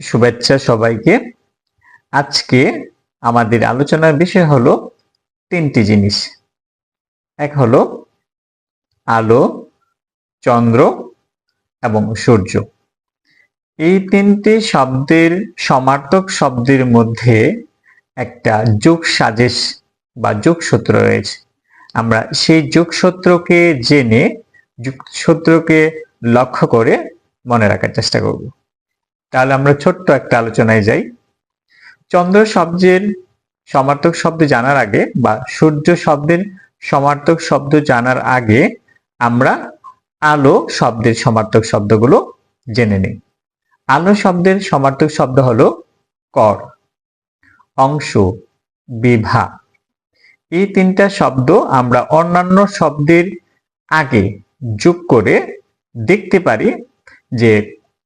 শুভেচ্ছা সবাইকে। আজকে আমাদের আলোচনার বিষয় হলো তিনটি জিনিস। এক হলো আলো, চন্দ্র এবং সূর্য। এই তিনটি শব্দের সমার্থক শব্দের মধ্যে একটা যোগ সাজেশ বা যোগসূত্র রয়েছে। আমরা সেই যোগসূত্রকে জেনে, যোগসূত্রকে লক্ষ্য করে মনে রাখার চেষ্টা করব। তাহলে আমরা ছোট্ট একটা আলোচনায় যাই। চন্দ্র শব্দের সমার্থক শব্দ জানার আগে বা সূর্য শব্দের সমার্থক শব্দ জানার আগে আমরা আলো শব্দের সমার্থক শব্দগুলো জেনে নিই। আলো শব্দের সমার্থক শব্দ হলো কর, অংশ, বিভা। এই তিনটা শব্দ আমরা অন্যান্য শব্দের আগে যোগ করে দেখতে পারি যে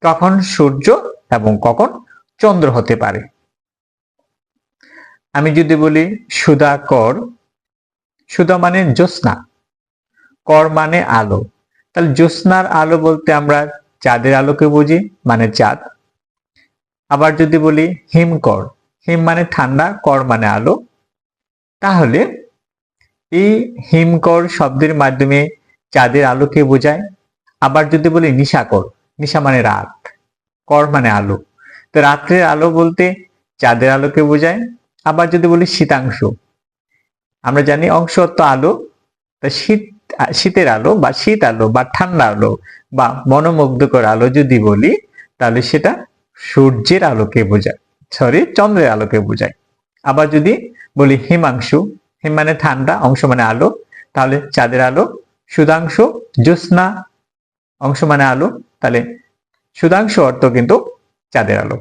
কখন সূর্য এবং কখন চন্দ্র হতে পারে? আমি যদি বলি সুধা কর সুধা মানে জ্যোৎস্না। কর মানে আলো। তাহলে জ্যোৎস্নার আলো বলতে আমরা চাঁদের আলোকে বুঝি মানে চাঁদ। আবার যদি বলি হিমকর হিম মানে ঠান্ডা, কর মানে আলো। তাহলে এই হিমকর শব্দের মাধ্যমে চাঁদের আলোকে বোঝায়। আবার যদি বলি নিশাকর নিশা মানে রাত, কর মানে আলো। তো রাত্রের আলো বলতে চাঁদের আলোকে বোঝায়, আবার যদি বলি শীতাংশ। আমরা জানি অংশ অর্থ আলো, তা শীত শীতের আলো বা শীত আলো বা ঠান্ডা আলো বা মনোমুগ্ধকর আলো যদি বলি, তাহলে সেটা সূর্যের আলোকে বোঝায় সরি চন্দ্রের আলোকে বোঝায়। আবার যদি বলি হিমাংশু, হিম মানে ঠান্ডা, অংশ মানে আলো, তাহলে চাঁদের আলো, সুধাংশ, জ্যোৎস্না, অংশ মানে আলো তাহলে সুধাংশ অর্থ কিন্তু চাঁদের আলো।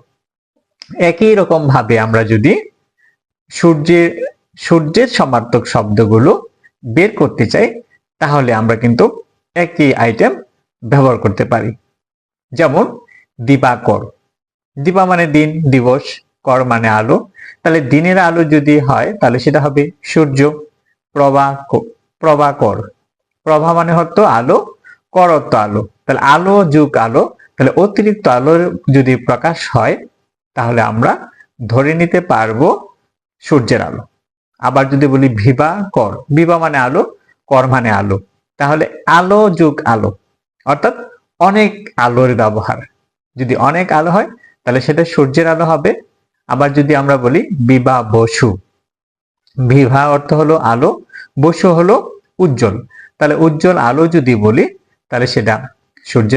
একই রকম ভাবে আমরা যদি সূর্যের সূর্যের সমার্থক শব্দগুলো বের করতে চাই, তাহলে আমরা কিন্তু একই আইটেম ব্যবহার করতে পারি। যেমন দিবাকর। দিবা মানে দিন, দিবস, কর মানে আলো। তাহলে দিনের আলো যদি হয়, তাহলে সেটা হবে সূর্য। প্রভা, প্রভাকর। প্রভা মানে হতো আলো, কর অর্থ আলো। তাহলে আলো যুগ আলো, তাহলে অতিরিক্ত আলোর যদি প্রকাশ হয়, তাহলে আমরা ধরে নিতে পারব সূর্যের আলো। আবার যদি বলি ভিবা কর বিবা মানে আলো, কর মানে আলো। তাহলে আলো যুগ আলো, অর্থাৎ অনেক আলোর ব্যবহার। যদি অনেক আলো হয়, তাহলে সেটা সূর্যের আলো হবে। আবার যদি আমরা বলি বিবা বসু, বিভা অর্থ হলো আলো, বসু হলো উজ্জ্বল। তাহলে উজ্জ্বল আলো যদি বলি, তাহলে সেটা সূর্যের